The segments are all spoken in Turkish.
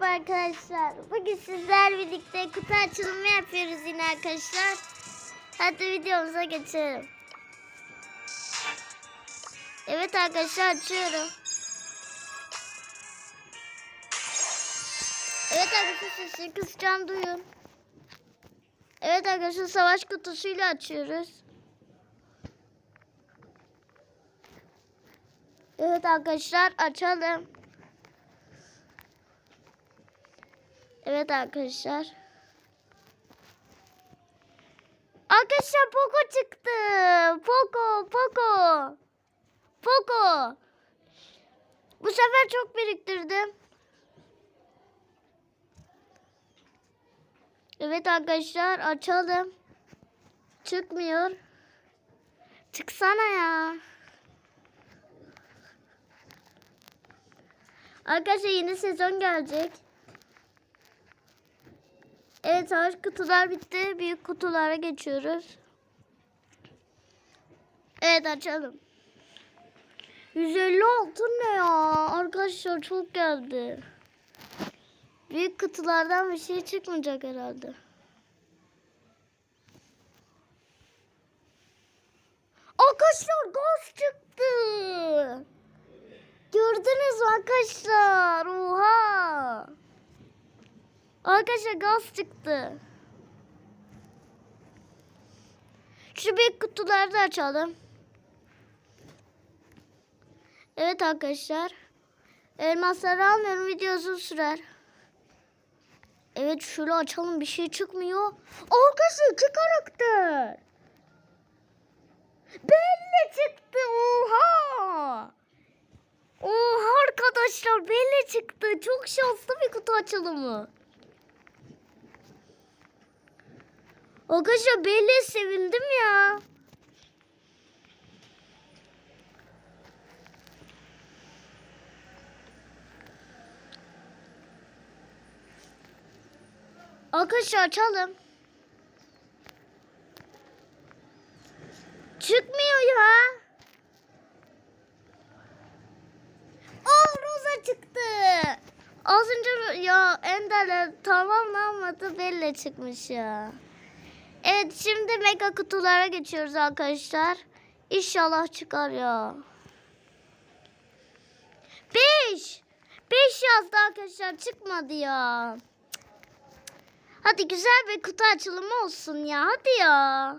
Merhaba arkadaşlar. Bugün sizler birlikte kutu açılımı yapıyoruz yine arkadaşlar. Hadi videomuza geçelim. Evet arkadaşlar açıyorum. Evet arkadaşlar sesini kısacağım duyun. Evet arkadaşlar savaş kutusuyla açıyoruz. Evet arkadaşlar açalım. Evet arkadaşlar. Arkadaşlar Poco çıktı. Poco, Poco. Poco. Bu sefer çok biriktirdim. Evet arkadaşlar açalım. Çıkmıyor. Çıksana ya. Arkadaşlar yeni sezon gelecek. Evet savaş kutular bitti. Büyük kutulara geçiyoruz. Evet açalım. 150 altın ne ya? Arkadaşlar çok geldi. Büyük kutulardan bir şey çıkmayacak herhalde. Arkadaşlar gaz çıktı. Gördünüz mü arkadaşlar? Oha. Arkadaşlar gaz çıktı. Şu büyük kutuları da açalım. Evet arkadaşlar. Elmasları almıyorum video uzun sürer. Evet şöyle açalım bir şey çıkmıyor. Arkadaşlar iki karakter. Belli çıktı oha. Oha arkadaşlar belli çıktı. Çok şanslı bir kutu açılımı. Arkadaşlar belli sevindim ya. Arkadaşlar açalım. Çıkmıyor ya. Aa Rosa çıktı. Az önce ya Ender'le tamamlanmadı belli çıkmış ya. Evet şimdi mega kutulara geçiyoruz arkadaşlar. İnşallah çıkar ya. 5. 5 yazdı arkadaşlar çıkmadı ya. Hadi güzel bir kutu açılımı olsun ya. Hadi ya.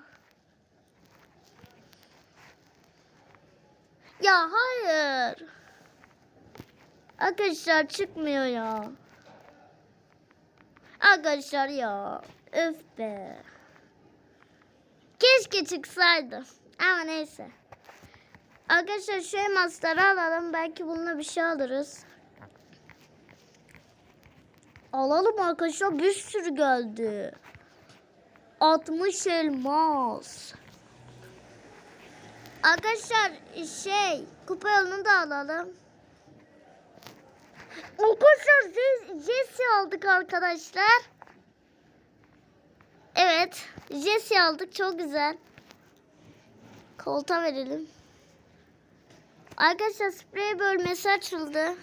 Ya hayır. Arkadaşlar çıkmıyor ya. Arkadaşlar ya. Öf be. Keşke çıksaydı. Ama neyse. Arkadaşlar şu elmasları alalım. Belki bununla bir şey alırız. Alalım arkadaşlar. Bir sürü geldi. 60 elmas. Arkadaşlar şey kupa yolunu da alalım. Arkadaşlar Jesse aldık arkadaşlar. Evet. Jesse aldık. Çok güzel. Kolta verelim. Arkadaşlar sprey bölmesi açıldı.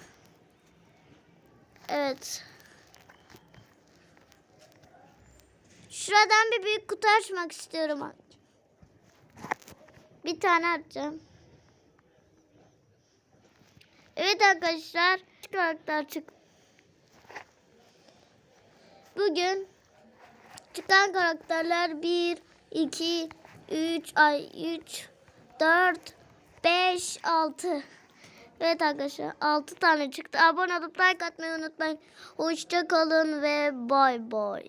Evet. Şuradan bir büyük kutu açmak istiyorum. Bir tane açacağım. Evet arkadaşlar. Karakter çık. Bugün çıkan karakterler 1, 2, 3, ay 3, 4, 5, 6. Evet arkadaşlar 6 tane çıktı. Abone olup like atmayı unutmayın. Hoşça kalın ve bay bay.